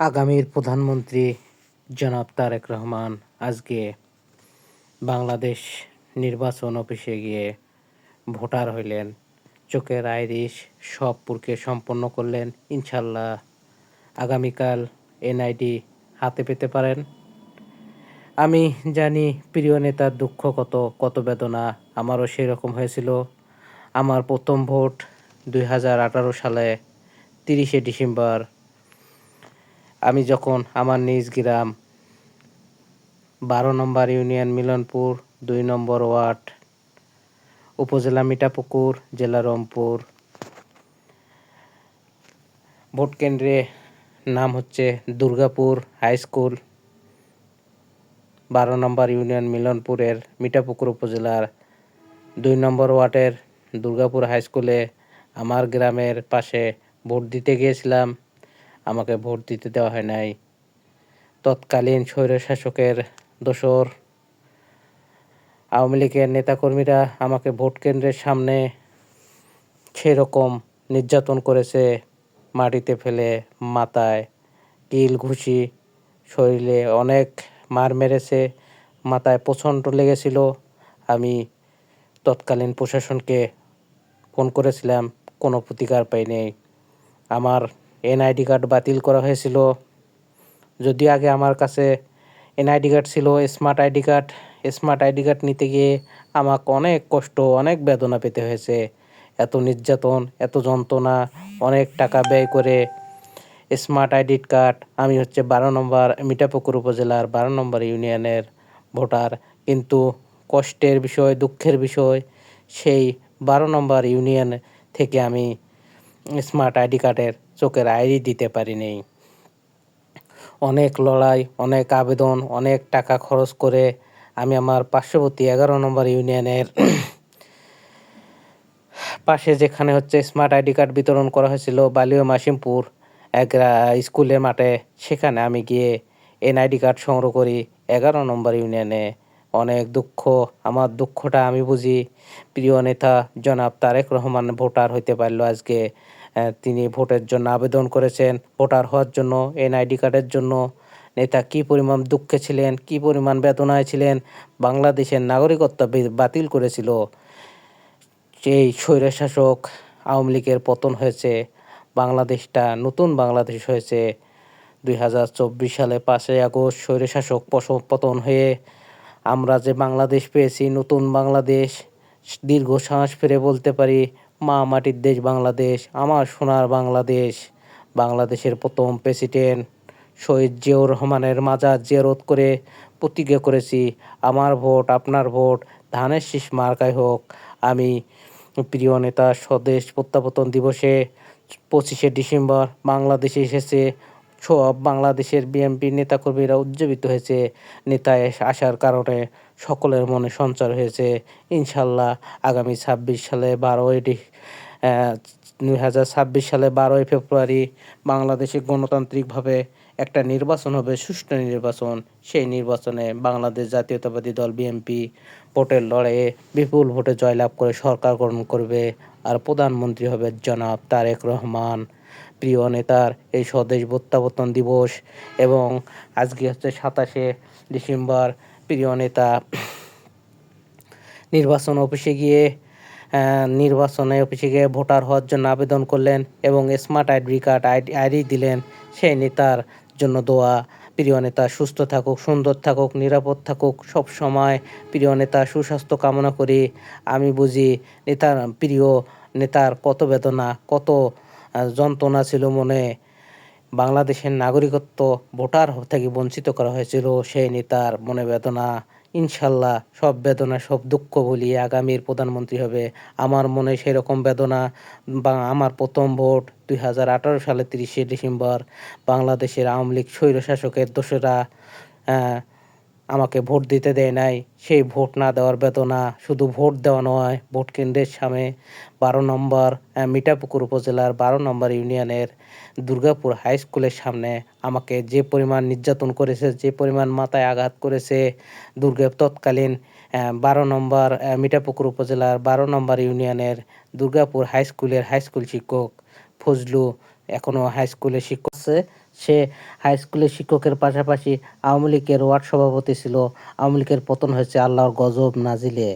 আগামীর প্রধানমন্ত্রী জনাব তারেক রহমান আজকে বাংলাদেশ নির্বাচন অফিসে গিয়ে ভোটার হইলেন। চোখের আইরিশ সব পুরকে সম্পন্ন করলেন। ইনশাল্লাহ আগামীকাল এনআইডি হাতে পেতে পারেন। আমি জানি প্রিয় নেতার দুঃখ কত কত বেদনা, আমারও সেরকম হয়েছিল। আমার প্রথম ভোট দুই হাজার আঠারো সালে তিরিশে ডিসেম্বর আমি যখন আমার নিজ গ্রাম বারো নম্বর ইউনিয়ন মিলনপুর, দুই নম্বর ওয়ার্ড, উপজেলা মিঠাপুকুর, জেলা রংপুর, ভোট কেন্দ্রে নাম হচ্ছে দুর্গাপুর হাই স্কুল, বারো নম্বর ইউনিয়ন মিলনপুরের মিঠাপুকুর উপজেলার দুই নম্বর ওয়ার্ডের দুর্গাপুর হাই স্কুলে আমার গ্রামের পাশে ভোট দিতে গিয়েছিলাম। আমাকে ভোট দিতে দেওয়া হয় নাই। তৎকালীন স্বৈরশাসকের দোসর আওয়ামী লীগের নেতাকর্মীরা আমাকে ভোট কেন্দ্রের সামনে সেরকম নির্যাতন করেছে, মাটিতে ফেলে মাথায় কিল ঘুষি, শরীরে অনেক মার মেরেছে, মাথায় প্রচণ্ড লেগেছিল। আমি তৎকালীন প্রশাসনকে ফোন করেছিলাম, কোনো প্রতিকার পাইনি। আমার এনআইডি কার্ড বাতিল করা হয়েছিল। যদিও আগে আমার কাছে এন এনআইডি কার্ড ছিল, smart ID card, smart ID card নিতে গিয়ে আমাকে অনেক কষ্ট, অনেক বেদনা পেতে হয়েছে। এত নির্যাতন, এত যন্ত্রণা, অনেক টাকা ব্যয় করে স্মার্ট আইডি কার্ড, আমি হচ্ছে বারো নম্বর মিঠাপুকুর উপজেলার বারো নম্বর ইউনিয়নের ভোটার। কিন্তু কষ্টের বিষয়, দুঃখের বিষয়, সেই বারো নম্বর ইউনিয়ন থেকে আমি স্মার্ট আইডি কার্ডের চোখের আইডি দিতে পারিনি। অনেক লড়াই, অনেক আবেদন, অনেক টাকা খরচ করে আমি আমার পার্শ্ববর্তী এগারো নম্বর ইউনিয়নের পাশে যেখানে হচ্ছে স্মার্ট আইডি কার্ড বিতরণ করা হয়েছিল, বালিও মাসিমপুর এক স্কুলের মাঠে, সেখানে আমি গিয়ে এনআইডি কার্ড সংগ্রহ করি। এগারো নম্বর ইউনিয়নে অনেক দুঃখ, আমার দুঃখটা আমি বুঝি। প্রিয় নেতা জনাব তারেক রহমান ভোটার হইতে পারল আজকে। তিনি ভোটের জন্য আবেদন করেছেন, ভোটার হওয়ার জন্য, এনআইডি কার্ডের জন্য। নেতা কি পরিমাণ দুঃখে ছিলেন, কি পরিমাণ বেদনায় ছিলেন, বাংলাদেশের নাগরিকত্ব বাতিল করেছিল। সেই স্বৈরশাসক আওয়ামী লীগের পতন হয়েছে, বাংলাদেশটা নতুন বাংলাদেশ হয়েছে। দুই হাজার চব্বিশ সালে পাঁচই আগস্ট স্বৈরশাসক পতন হয়ে আমরা যে বাংলাদেশ পেয়েছি, নতুন বাংলাদেশ, দীর্ঘ শ্বাস ফিরে বলতে পারি মা মাটির দেশ বাংলাদেশ, আমার সোনার বাংলাদেশ। বাংলাদেশের প্রথম প্রেসিডেন্ট শহীদ জিয়াউর রহমানের মাজার জিয়ারত করে প্রতিজ্ঞা করেছি, আমার ভোট, আপনার ভোট, ধানের শীষ মার্কায় হোক। আমি প্রিয় নেতা, স্বদেশ প্রত্যাবর্তন দিবসে পঁচিশে ডিসেম্বর বাংলাদেশে এসেছে। সব বাংলাদেশের বিএনপি নেতাকর্মীরা উজ্জীবিত হয়েছে। নেতায় আসার কারণে সকলের মনে সঞ্চার হয়েছে। ইনশাল্লাহ আগামী ছাব্বিশ সালে বারোই দুই হাজার ছাব্বিশ সালে বারোই ফেব্রুয়ারি বাংলাদেশে গণতান্ত্রিকভাবে একটা নির্বাচন হবে, সুষ্ঠু নির্বাচন। সেই নির্বাচনে বাংলাদেশ জাতীয়তাবাদী দল বিএনপি ভোটের লড়াইয়ে বিপুল ভোটে জয়লাভ করে সরকার গঠন করবে আর প্রধানমন্ত্রী হবে জনাব তারেক রহমান। প্রিয় নেতার এই স্বদেশ প্রত্যাবর্তন দিবস এবং আজকে হচ্ছে সাতাশে ডিসেম্বর প্রিয় নেতা, নির্বাচন অফিসে গিয়ে নির্বাচনে অফিসে গিয়ে ভোটার হওয়ার জন্য আবেদন করলেন এবং smart ID card ID ID দিলেন। সেই নেতার জন্য দোয়া। প্রিয় নেতা, সুস্থ থাকুক, সুন্দর থাকুক, নিরাপদ থাকুক, সব সময় প্রিয় নেতা, সুস্বাস্থ্য কামনা করি। আমি বুঝি নেতার, প্রিয় নেতার কত বেদনা, কত যন্ত্রণা ছিল মনে। বাংলাদেশের নাগরিকত্ব ভোটার থেকে বঞ্চিত করা হয়েছিল সেই নেতার মনে বেদনা। ইনশাল্লাহ সব বেদনা, সব দুঃখ বলিয়ে আগামীর প্রধানমন্ত্রী হবে। আমার মনে সেরকম বেদনা বা আমার প্রথম ভোট দুই হাজার আঠারো সালে তিরিশে ডিসেম্বর। বাংলাদেশের আওয়ামী লীগ স্বৈরশাসকের দোসরা আমাকে ভোট দিতে দেয় নাই। সেই ভোট না দেওয়ার বেদনা শুধু ভোট দেওয়া নয়, ভোট কেন্দ্রের সামনে বারো নম্বর মিঠাপুকুর উপজেলার বারো নম্বর ইউনিয়নের দুর্গাপুর হাই স্কুলের সামনে আমাকে যে পরিমাণ নির্যাতন করেছে, যে পরিমাণ মাথায় আঘাত করেছে দুর্গা তৎকালীন বারো নম্বর মিঠাপুকুর উপজেলার বারো নম্বর ইউনিয়নের দুর্গাপুর হাই স্কুলের হাই স্কুল শিক্ষক ফজলু এখনও হাই স্কুলে শিক্ষক আছে। সে হাই স্কুলের শিক্ষকের পাশাপাশি আওয়ামী লীগের ওয়ার্ড সভাপতি ছিল। আওয়ামী লীগের পতন হয়েছে আল্লাহর গজব নাজিলে।